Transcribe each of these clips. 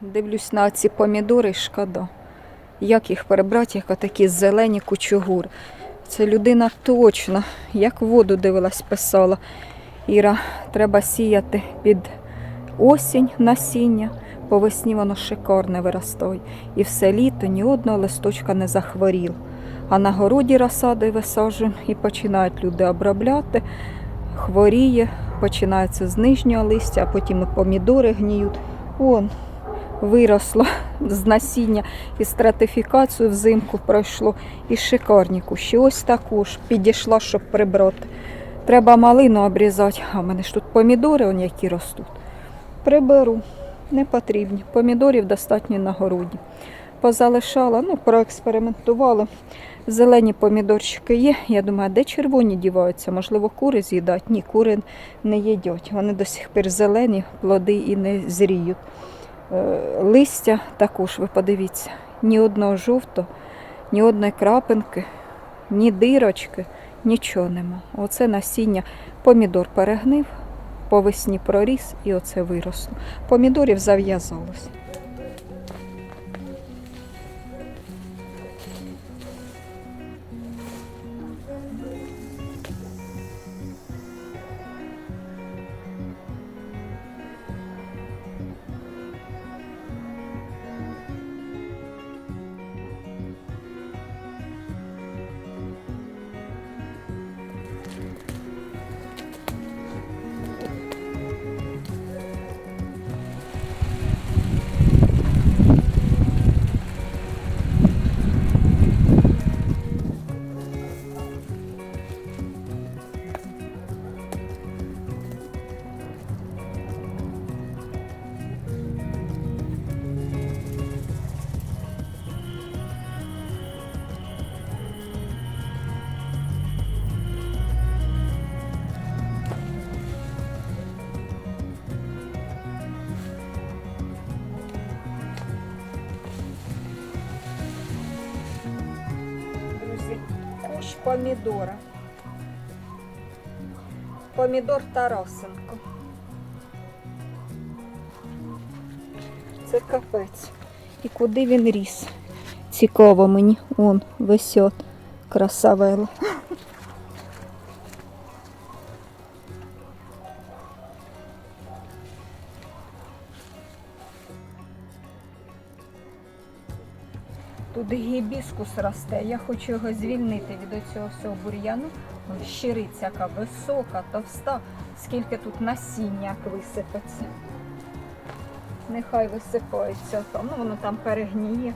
Дивлюсь на ці помідори, шкода. Як їх перебрати, як такі зелені кучугури. Це людина точно, як воду дивилась, писала. Іра, треба сіяти під осінь насіння, по весні воно шикарне виростає. І все літо ні одного листочка не захворіло. А на городі розсади висаджуємо і починають люди обробляти, хворіє, починається з нижнього листя, а потім і помідори гніють. Вон, виросло з насіння і стратифікацію взимку пройшло, і шикарні кущі. Ось також підійшла, щоб прибрати. Треба малину обрізати, а в мене ж тут помідори, он які ростуть. Приберу, не потрібні. Помідорів достатньо на городі. Позалишала, ну, проекспериментувала. Зелені помідорчики є. Я думаю, а де червоні діваються? Можливо, кури з'їдать? Ні, кури не їдять. Вони до сих пір зелені, плоди і не зріють. Е, Листя також, ви подивіться, ні одного жовтого, ні одної крапинки, ні дирочки, нічого нема. Оце насіння. Помідор перегнив, по весні проріс і оце виросло. Помідорів зав'язалось. Кущ помідора. Помідор Тарасенко. Це капець. І куди він ріс? Цікаво мені. Он висьот Красавело. Гібіскус росте. Я хочу його звільнити від цього всього бур'яну. Щириця яка висока, товста. Скільки тут насіння висипеться. Нехай висипається там. Ну воно там перегніє.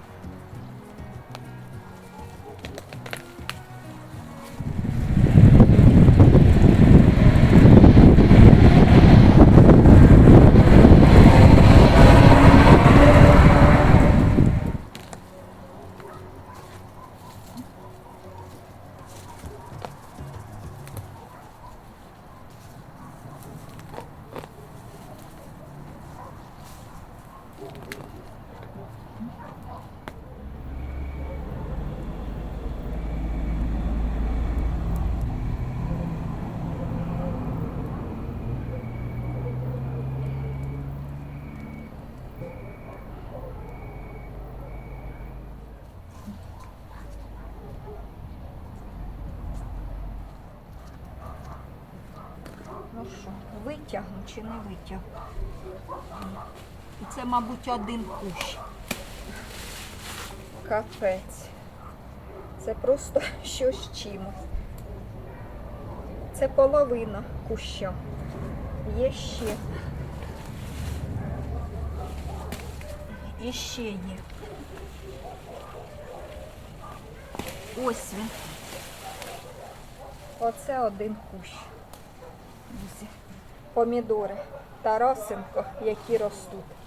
Ну що, витягну чи не витягну? І це, мабуть, один кущ. Капець. Це просто щось чимось. Це половина куща. Є ще. І ще є. Ось він. Оце один кущ. Помідори Тарасенко, які ростуть.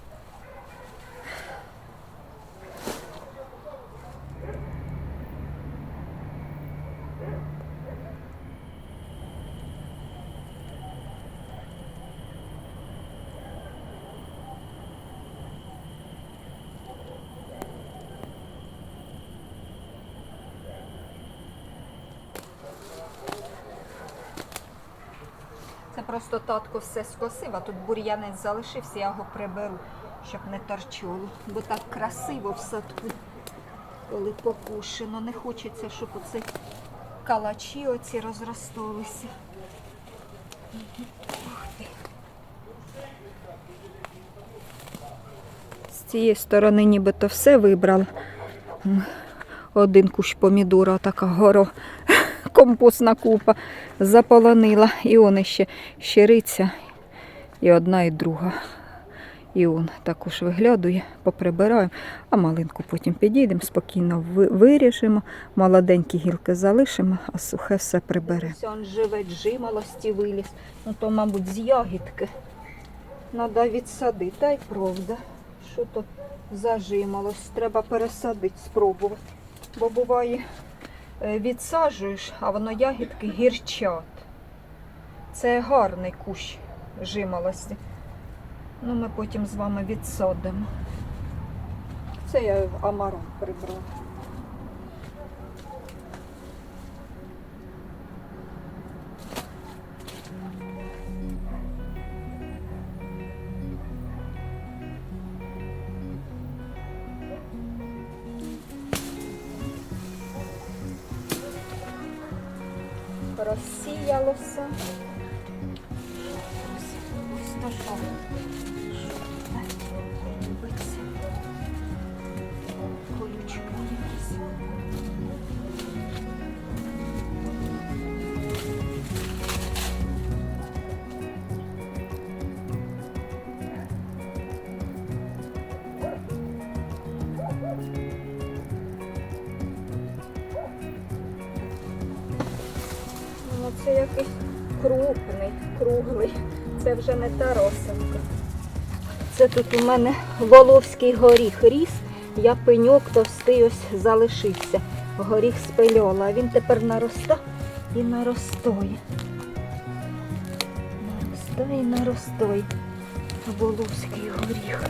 Просто татко все скосив, а тут бур'янець залишився, я його приберу. щоб не торчало. Бо так красиво в садку, коли покушено. Не хочеться, щоб оці калачі оці розросталися. З цієї сторони нібито все вибрала. М, Один кущ помідора, така горо, компостна купа заполонила. І он ще щириця, і одна, і друга. І он також виглядує, поприбираємо, а малинку потім підійдемо, спокійно ви- виріжемо, молоденькі гілки залишимо, а сухе все приберемо. Он живе жимолості виліз, ну то, мабуть, з ягідки. Треба відсадити, та й правда. Що то зажималось, треба пересадити, спробувати. Бо буває, відсаджуєш, а воно ягідки гірчат. Це гарний кущ жимолості. Ну, ми потім з вами відсадимо. Це я амарон прибрала. Розсіялося. Ось, вже не та. Це тут у мене воловський горіх ріс. Я пеньок товстий ось залишився. Горіх спильола, він тепер нароста і наростає. Наростає і наростає. Воловський горіх.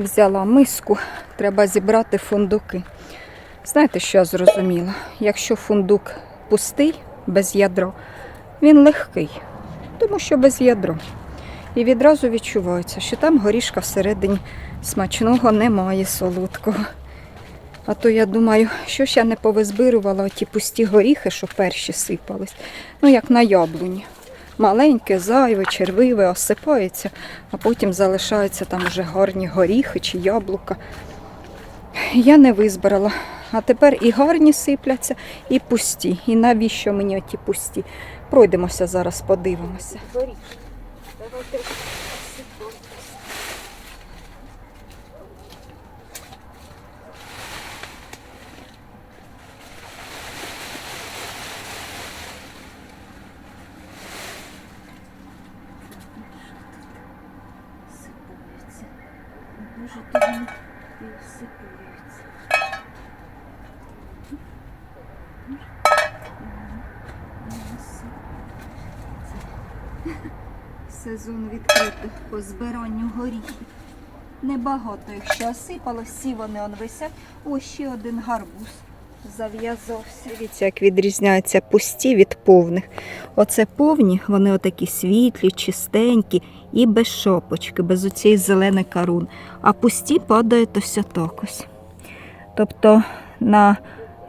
Взяла миску, треба зібрати фундуки. Знаєте, що я зрозуміла? Якщо фундук пустий, без ядра, він легкий, тому що без ядра. І відразу відчувається, що там горішка всередині смачного немає солодкого. А то я думаю, що ж я не повизбирувала ті пусті горіхи, що перші сипались. Ну, як на яблуні. Маленьке, зайве, червиве, осипається, а потім залишаються там вже гарні горіхи чи яблука. Я не визбирала. А тепер і гарні сипляться, і пусті. І навіщо мені оті пусті? Пройдемося зараз, подивимося. Горіх. Давайте сипайтесь. Сипаються. Може, то вони і сипаються. Сезон відкритий по збиранню горіхів. Небагато їх ще осипалось, всі вони он висять. Ось ще один гарбуз зав'язався. Дивіться, як відрізняються пусті від повних. Оце повні, вони отакі світлі, чистенькі і без шопочки, без оцієї зеленої карун. А пусті падають ось отак ось. Тобто на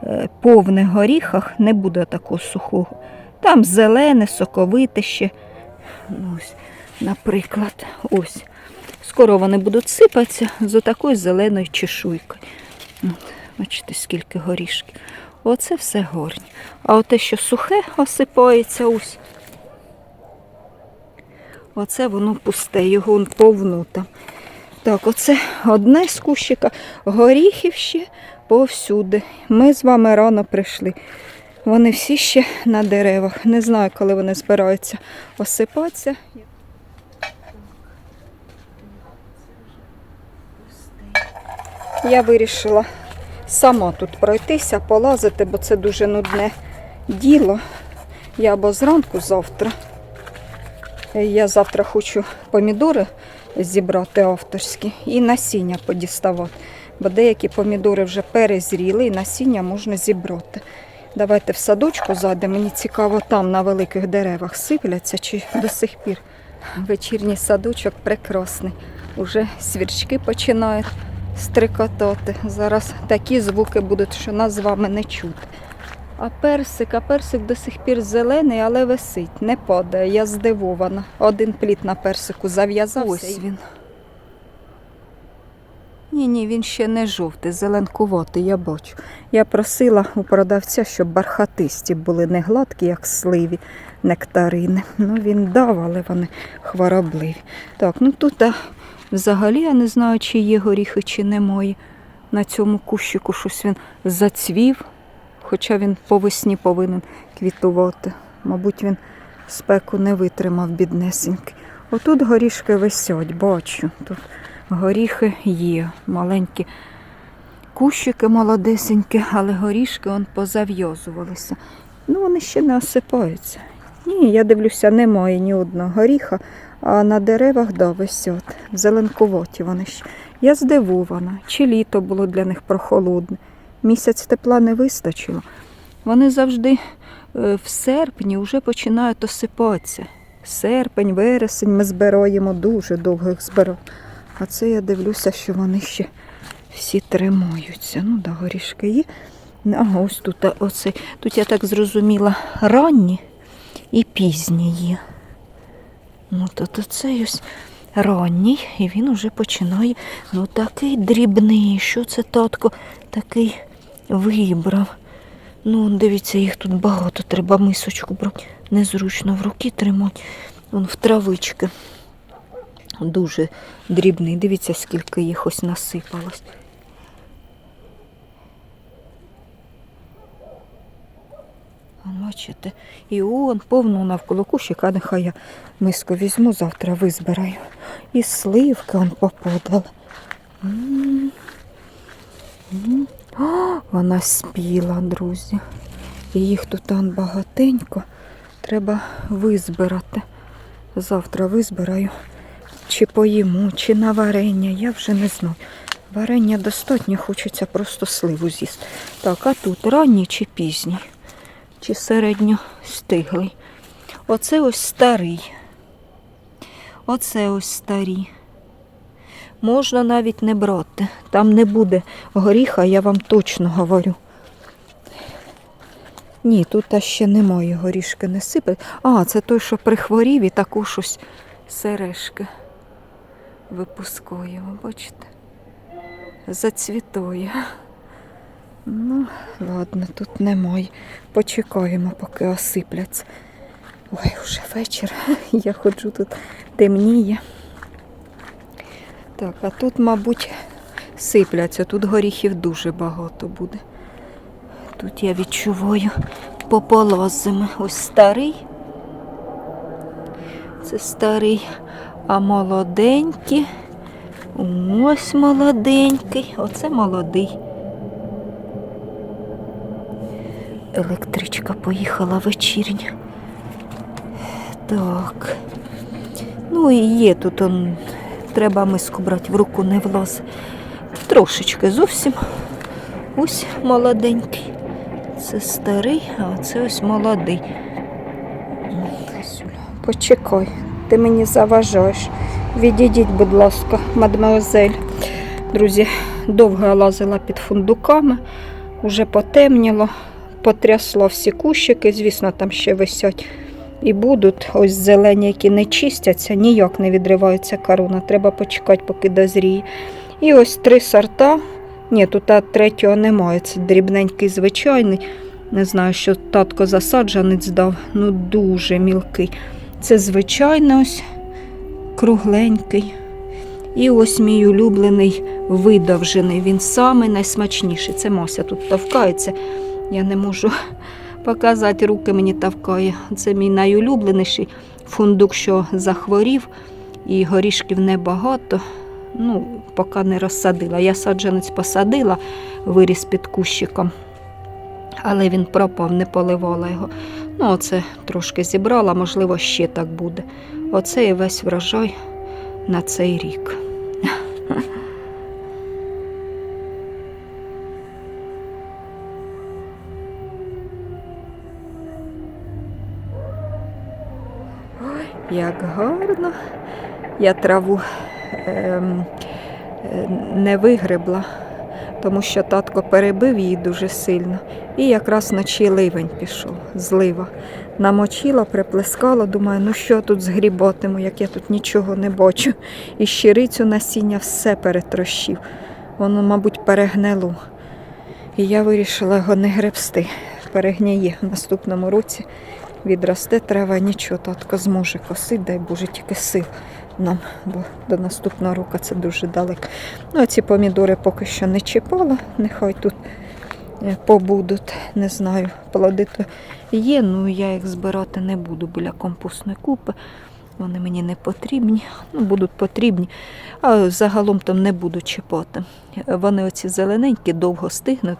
е, повних горіхах не буде такого сухого. Там зелене, соковите ще. Ну, Ось, наприклад, ось. Скоро вони будуть сипатися з отакою зеленою чешуйкою. От, бачите, скільки горішків. Оце все горні. А оте, що сухе осипається, ось. Оце воно пусте, його повну там. Так, оце одне з кущика. Горіхів ще повсюди. Ми з вами рано прийшли. Вони всі ще на деревах. Не знаю, коли вони збираються осипатися. Я вирішила сама тут пройтися, полазити, бо це дуже нудне діло. Я або зранку завтра. Я завтра хочу помідори зібрати авторські і насіння подіставати. Бо деякі помідори вже перезріли і насіння можна зібрати. Давайте в садочку зайдемо. Мені цікаво, там на великих деревах сипляться чи до сих пір. Вечірній садочок прекрасний. Уже свірчки починають стрикотати. Зараз такі звуки будуть, що нас з вами не чути. А персик, а персик до сих пір зелений, але висить, не падає. Я здивована. Один плід на персику зав'язався. Ось він. Ні, ні, він ще не жовтий, зеленкуватий, я бачу. Я просила у продавця, щоб бархатисті були не гладкі, як сливі, нектарини. Ну, він дав, але вони хворобливі. Так, ну тут взагалі я не знаю, чи є горіхи, чи немає. На цьому кущику щось він зацвів, хоча він по весні повинен квітувати. Мабуть, він спеку не витримав, біднесенький. Отут горішки висять, бачу. Тут горіхи є, маленькі кущики молодесенькі, але горішки он позав'язувалися. Ну, вони ще не осипаються. Ні, я дивлюся, немає ні одного горіха, а на деревах да, висять. Зеленкуваті вони ще. Я здивована, чи літо було для них прохолодне. Місяць тепла не вистачило. Вони завжди е, в серпні вже починають осипатися. Серпень, вересень ми збираємо дуже довго їх. А це я дивлюся, що вони ще всі тримаються. Ну, да, горішки є. Ага, ось тут а, оцей. Тут я так зрозуміла, ранні і пізні є. Ну, тут оцей ось ранній, і він уже починає. Ну, такий дрібний. Що це татко такий вибрав? Ну, дивіться, їх тут багато, треба мисочку брати. Незручно в руки тримати. Вон в травички. Дуже дрібний. Дивіться, скільки їх ось насипалось. Вон, Бачите, і он повно навколо кущика, нехай я миску візьму, завтра визбираю. І сливки он. О, Вона спіла, друзі. Їх тут там багатенько. Треба визбирати. Завтра визбираю. Чи поїмо, чи на варення, я вже не знаю. Варення достатньо, хочеться просто сливу з'їсти. Так, а тут ранній чи пізній, чи середньо стиглий. Оце ось старий. Оце ось старі. Можна навіть не брати. Там не буде горіха, я вам точно говорю. Ні, тут ще немає горішки не сипать. А, це той, що прихворів і також ось сережки випускає, ви бачите? Зацвітує. Ну, ладно, тут немає. Почекаємо, поки осипляться. Ой, вже вечір. Я ходжу тут темніє. Так, а тут, мабуть, сипляться. Тут горіхів дуже багато буде. Тут я відчуваю пополозами. Ось старий. Це старий, а молоденькі. Ось молоденький. Оце молодий. Електричка поїхала вечірня. Так. Ну і є тут он. Треба миску брати, в руку не влазить. Трошечки зовсім. Ось молоденький. Це старий, а це ось молодий. Почекай, ти мені заважаєш. Відійдіть, будь ласка, мадмуазель. Друзі, довго я лазила під фундуками, вже потемніло, потрясло всі кущики, звісно, там ще висять. І будуть ось зелені, які не чистяться, ніяк не відривається корона. Треба почекати, поки дозріє. І ось три сорта. Ні, тут третього немає. Це дрібненький звичайний. Не знаю, що татко засаджанець дав. Ну дуже мілкий. Це звичайний ось кругленький. І ось мій улюблений видовжений. Він самий найсмачніший. Це Мася тут товкається. Я не можу показати, руки мені товкає. Це мій найулюбленіший фундук, що захворів, і горішків небагато. Ну, поки не розсадила. Я саджанець посадила, виріс під кущиком, але він пропав, не поливала його. Ну, оце трошки зібрала, можливо, ще так буде. Оце і весь врожай на цей рік. як гарно. Я траву ем, е, не вигребла, тому що татко перебив її дуже сильно. І якраз вночі ливень пішов, злива. Намочила, приплескала, думаю, ну що тут згрібатиму, як я тут нічого не бачу. І щирицю насіння все перетрощив. Воно, мабуть, перегнило. І я вирішила його не гребсти. Перегніє в наступному році. Відросте трава, нічого, татко зможе косити, дай Боже, тільки сил нам, бо до наступного року це дуже далеко. Ну, а ці помідори поки що не чіпала, нехай тут е, побудуть, не знаю, плоди то є, ну я їх збирати не буду біля компостної купи. Вони мені не потрібні, ну будуть потрібні, а загалом там не буду чіпати. Вони оці зелененькі, довго стигнуть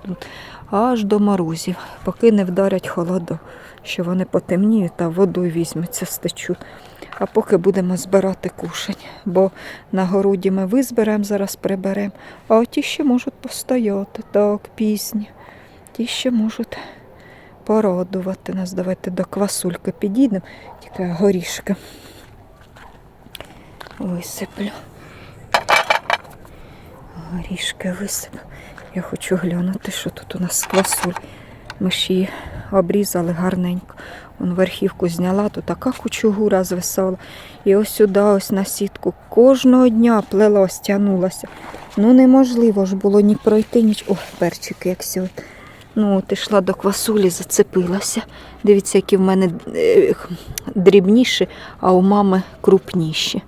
аж до морозів, поки не вдарять холоду, що вони потемніють та водою візьмуться, стечуть. А поки будемо збирати кушать, бо на городі ми визберемо, зараз приберемо, а оті ще можуть постояти, так, пісні. Ті ще можуть порадувати нас. Давайте до квасульки підійдемо, тільки горішки висиплю. Горішки висиплю. Я хочу глянути, що тут у нас квасуль. Ми ж її обрізали гарненько. Вон верхівку зняла, то така кучугура звисала. І ось сюди, ось на сітку. Кожного дня плелась, тягнулася. Ну неможливо ж було ні пройти, ніч. О, перчики, як сьогодні. Ну, от ішла до квасулі, зацепилася. Дивіться, які в мене е, дрібніші, а у мами крупніші.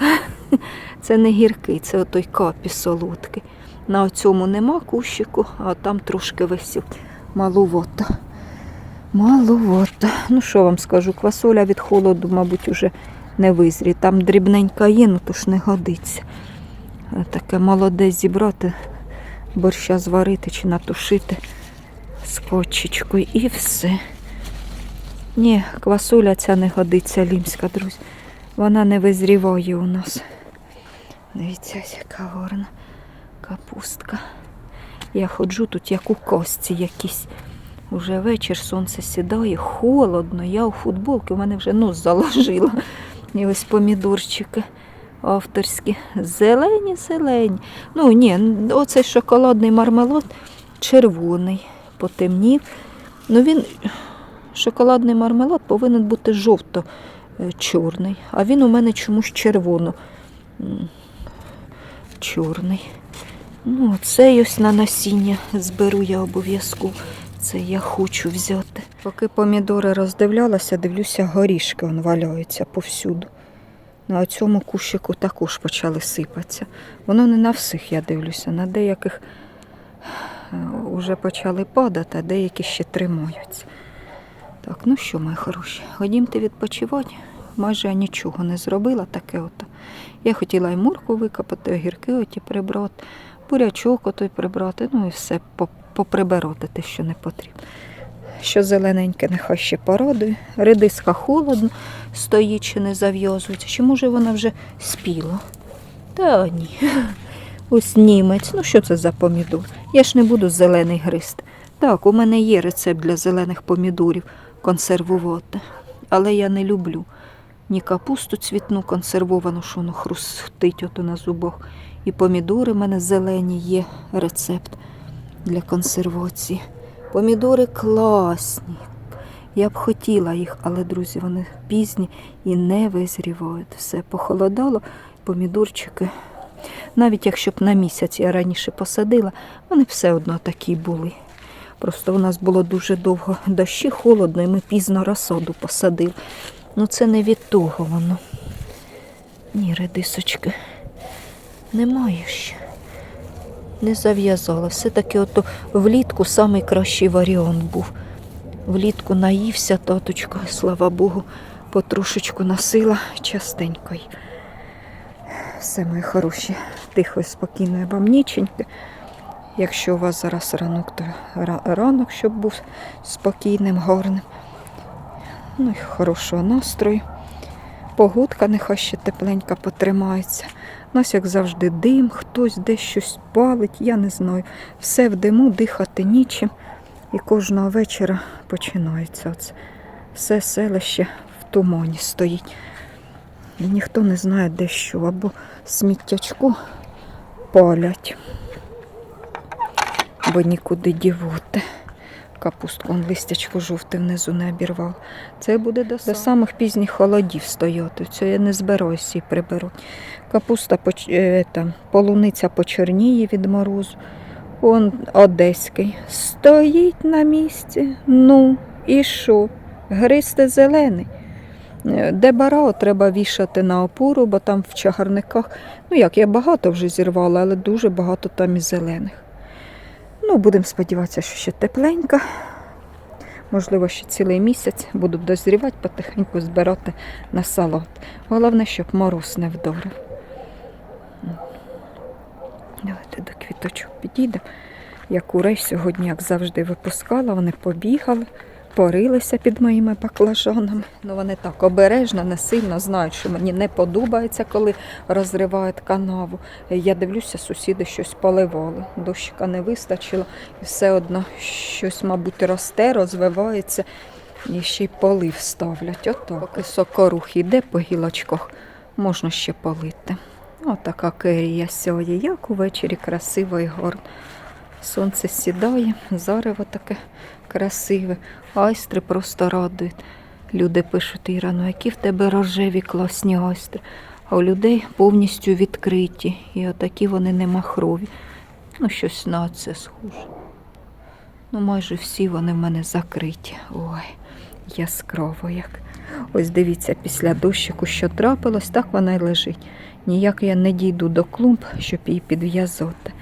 Це не гіркий, це отой капі солодкий. На цьому нема кущику, а там трошки висів. Маловато. Маловато. Ну що вам скажу, квасоля від холоду, мабуть, уже не визрі. Там дрібненька є, ну то ж не годиться. Таке молоде зібрати, борща зварити чи натушити з і все. Ні, квасоля ця не годиться, лімська, друзі. Вона не визріває у нас. Дивіться, яка гарна капустка. Я ходжу тут, як у кості якісь. Уже вечір, сонце сідає, холодно, я у футболці, у мене вже нос заложила. І ось помідорчики авторські. Зелені, зелені. Ну ні, оцей шоколадний мармелад червоний, потемнів. Ну він, шоколадний мармелад повинен бути жовто-чорний, а він у мене чомусь червоно. Чорний. Ну, цей ось на насіння зберу я обов'язково. Це я хочу взяти. Поки помідори роздивлялася, дивлюся, горішки он валяються повсюду. На цьому кущику також почали сипатися. Воно не на всіх, я дивлюся, на деяких вже почали падати, а деякі ще тримаються. Так, ну що, мої хороші, ходімте відпочивати. Майже я нічого не зробила таке ото. Я хотіла і мурку викопати, огірки оті прибрати, бурячок отой прибрати, ну і все по- поприбирати те, що не потрібно. Що зелененьке, нехай ще порадує. Редиска холодно стоїть чи не зав'язується. Чи може вона вже спіла? Та ні. Ось німець. Ну що це за помідор? Я ж не буду зелений гризти. Так, у мене є рецепт для зелених помідорів консервувати. Але я не люблю ні капусту цвітну консервовану, що воно хрустить ото на зубах. І помідори в мене зелені є рецепт для консервації. Помідори класні. Я б хотіла їх, але, друзі, вони пізні і не визрівають. Все похолодало, помідорчики. Навіть якщо б на місяць я раніше посадила, вони все одно такі були. Просто у нас було дуже довго дощі, холодно, і ми пізно розсаду посадили. Ну це не від того воно. Ні, редисочки. Немає ще. Не зав'язала. Все-таки ото влітку самий кращий варіант був. Влітку наївся таточка, слава Богу, потрошечку носила частенько. Все, мої хороші, тихо спокійної вам ніченьки. Якщо у вас зараз ранок, то ранок, щоб був спокійним, гарним. Ну і хорошого настрою. Погодка нехай ще тепленька потримається. У нас, як завжди, дим, хтось десь щось палить, я не знаю. Все в диму, дихати нічим. І кожного вечора починається оце. Все селище в тумані стоїть. І ніхто не знає, де що, або сміттячку палять, бо нікуди дівати. Капустку, он листячко жовте внизу не обірвав. Це буде до, до самих пізніх холодів стояти. Це я не збираюся і приберуть. Капуста поч... е, полуниця почерніє від морозу. Он одеський. Стоїть на місці. Ну, і що? Гристи зелений. Е, Де барао треба вішати на опору, бо там в чагарниках, ну як, я багато вже зірвала, але дуже багато там і зелених. Ну, будемо сподіватися, що ще тепленько. Можливо, ще цілий місяць буду дозрівати, потихеньку збирати на салат. Головне, щоб мороз не вдорив. Давайте до квіточок підійдемо. Я курей сьогодні, як завжди, випускала, вони побігали, порилися під моїми баклажанами. Ну вони так обережно, не сильно знають, що мені не подобається, коли розривають канаву. Я дивлюся, сусіди щось поливали. Дощика не вистачило, і все одно щось, мабуть, росте, розвивається. І ще й полив ставлять. Отак. Поки сокорух йде по гілочках, можна ще полити. Отака керія сьогодні, як увечері красиво і гарно. Сонце сідає, зарево таке красиве, айстри просто радують. Люди пишуть, Іра, ну які в тебе рожеві класні айстри. А у людей повністю відкриті. І отакі вони не махрові. Ну, щось на це схоже. Ну, майже всі вони в мене закриті. Ой, яскраво як. Ось дивіться, після дощику, що трапилось, так вона й лежить. Ніяк я не дійду до клумб, щоб її підв'язати.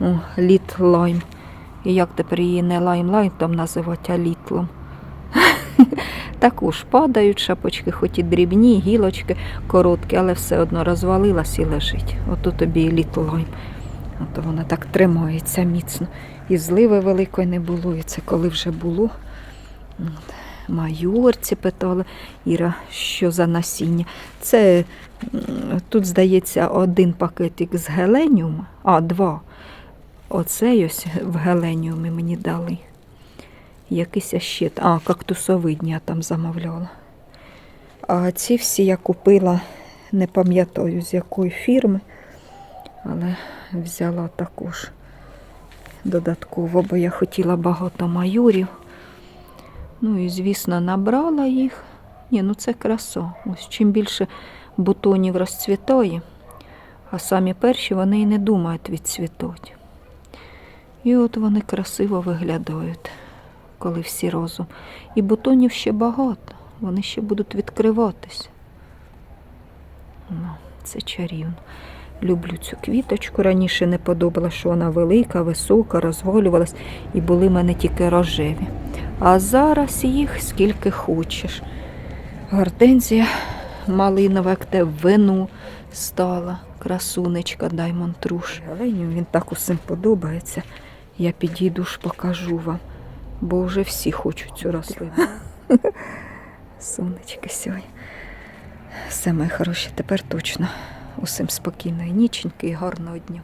О, літ лайм. І як тепер її не лайм-лайм там називати, а літлом. Також падають шапочки, хоч і дрібні, гілочки короткі, але все одно розвалилась і лежить. Ото тобі і літ лайм. Ото вона так тримається міцно. І зливи великої не було, і це коли вже було. От. Майорці питали, Іра, що за насіння. Це тут, здається, один пакетик з геленіума, а два. Оцей ось в геленіумі мені дали. Якийсь ще, а, кактусовидні я там замовляла. А ці всі я купила, не пам'ятаю з якої фірми, але взяла також додатково, бо я хотіла багато майорів. Ну і, звісно, набрала їх. Ні, ну це краса. Ось чим більше бутонів розцвітає, а самі перші вони і не думають відцвітати. І от вони красиво виглядають, коли всі разом. І бутонів ще багато, вони ще будуть відкриватись. Ну, це чарівно. Люблю цю квіточку. Раніше не подобалося, що вона велика, висока, розголювалась, і були в мене тільки рожеві. А зараз їх скільки хочеш. Гортензія малинова, як те вину стала. Красунечка Даймон Труш. Галеню він так усім подобається. Я підійду ж покажу вам, бо вже всі хочуть цю рослину. Сонечки сьогодні. Все, моє хороше, тепер точно усім спокійної ніченьки і гарного дня.